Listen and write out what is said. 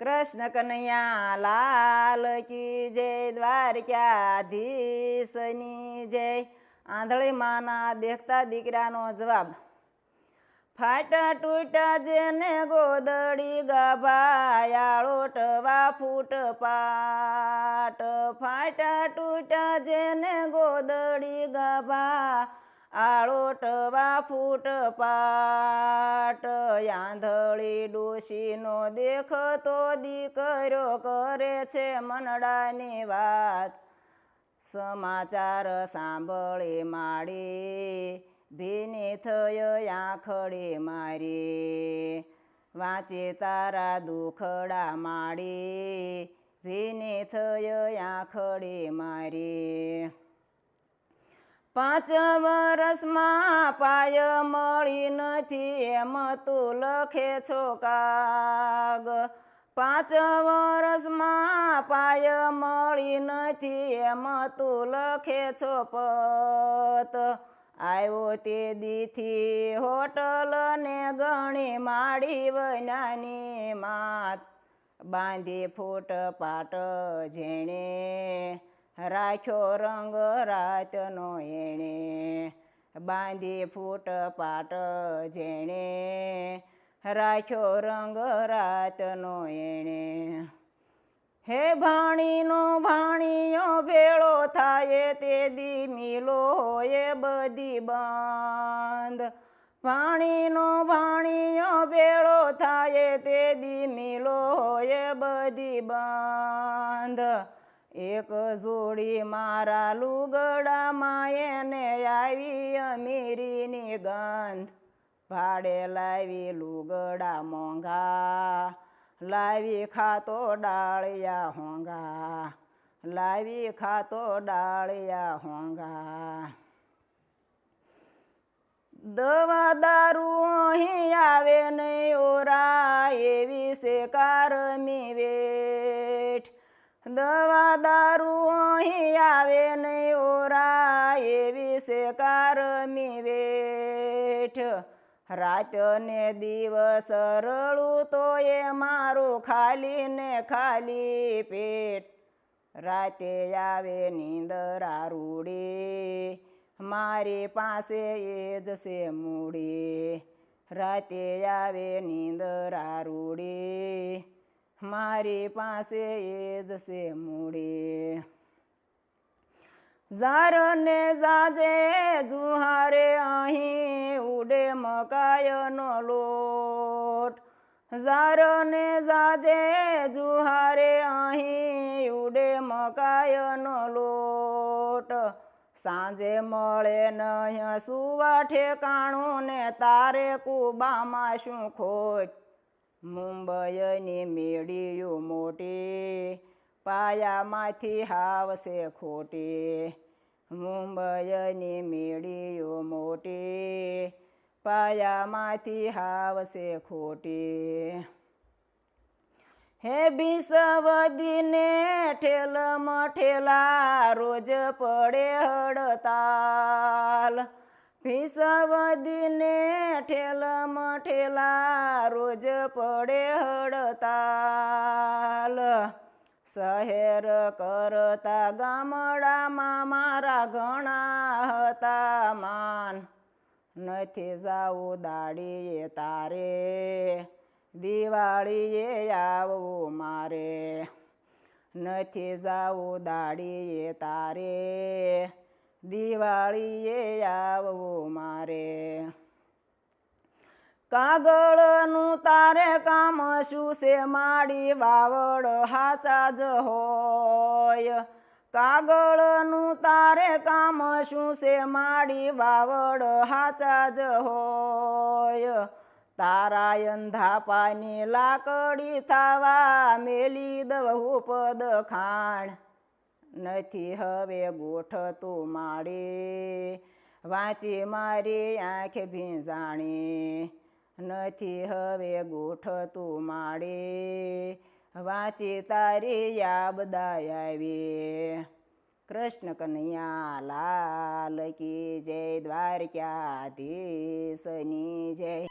કૃષ્ણ કનૈયા લાલ કી જય, દ્વારકાધીશની જય. આંધળી માના દેખતા દીકરાનો જવાબ, ફાટા તૂટા જેને ગોદડી ગભાયાળો ટવા ફૂટ પાટ. ફાટા તૂટા જેને ગોદડી ગભા આળો ફૂટપાટ. ફૂટ પાટ આંધળી ડોશીનો દેખતો દીકરો કરે છે મનડાની વાત. સમાચાર સાંભળે માડી ભીની થયો આંખડે મારી. વાંચે તારા દુખડા માડી ભીની થયો આંખડે મારી. પાંચ વરસમાં પાય મળી નથી એમ તું લખે છો કાગ. પાંચ વરસમાં પાય મળી નથી એમ તું લખે છો પત. આવ્યો તે દીથી હોટલ ને ગણી માડી વનાની માત. બાંધી ફૂટ પાટ જેણે રાખ્યો રંગ રાતનો એણે, બાંધી ફૂટ પાટ જેણે. રાખ્યો રંગ રાતનો એણે. હે ભાણીનો ભાણીયો ભેળો થાય તે દી મિલો હોય બધી બંધ. ભાણીનો ભાણીયો ભેળો થાય તે દી મિલો હોય બધી બંધ. એક જોડી મારા લુગડામાં એને આવી અમીરીની ગંધ. ભાડે લાવી લુગડા મોંઘા, લાવી ખાતો ડાળિયા હોંગા લાવી ખાતો ડાળિયા હોંગા દવા દારૂ અહીં આવે નહીં, ઓરા એવી છે કારમી વેઠ દવા દારૂ અહીં આવે નહીં ઓરા એવી છે કારમી વેઠ. રાત ને દિવસ રળું તો એ મારું ખાલી ને ખાલી પેટ. રાતે આવે નીંદરા રૂડી મારી પાસે એ જ છે મૂડી. રાતે આવે નીંદરા રૂડી મારી પાસે એ છે મૂડી. ઝારને જાજે જુહારે અહીં ઉડે મકાયનો લોટ. ઝારને જાજે જુહારે અહીં ઉડે મકાયનો લોટ. સાંજે મળે નહીં સુવા ઠેકાણું ને તારે કુબામાં શું ખોટ? મુંબઈની મેળીયું મોટી પાયામાંથી હાવશે ખોટી મુંબઈની મેળીઓ મોટી પાયામાંથી હાવશે ખોટી હે બીસવદીને ઠેલમ ઠેલા રોજ પડે હડતાલ ભીસવદીને ઠેલા રોજ પડે હડતાલ. શહેર કરતા ગામડામાં મારા ઘણા હતા માન. નથી જાવું દાડીએ તારે, દિવાળીએ આવવું મારે. નથી જાવું દાડીએ તારે દિવાળીએ આવવું મારે. કાગળનું તારે કામ શું છે? માડી વાવડ હાચા જ હોય. કાગળનું તારે કામ શું છે? માડી વાવડ હાચા જ હોય. તારા અંધા પાની લાકડી થવા મેલી દવ ઉપદ ખાણ નથી હવે ગોઠતું માડે વાંચી મારી આંખ ભીંજાણી. નથી હવે ગોઠતું માડે વાંચી તારી યાબદા આવી. કૃષ્ણ કનૈયા લાલ કી જય દ્વારકાધીશની જય.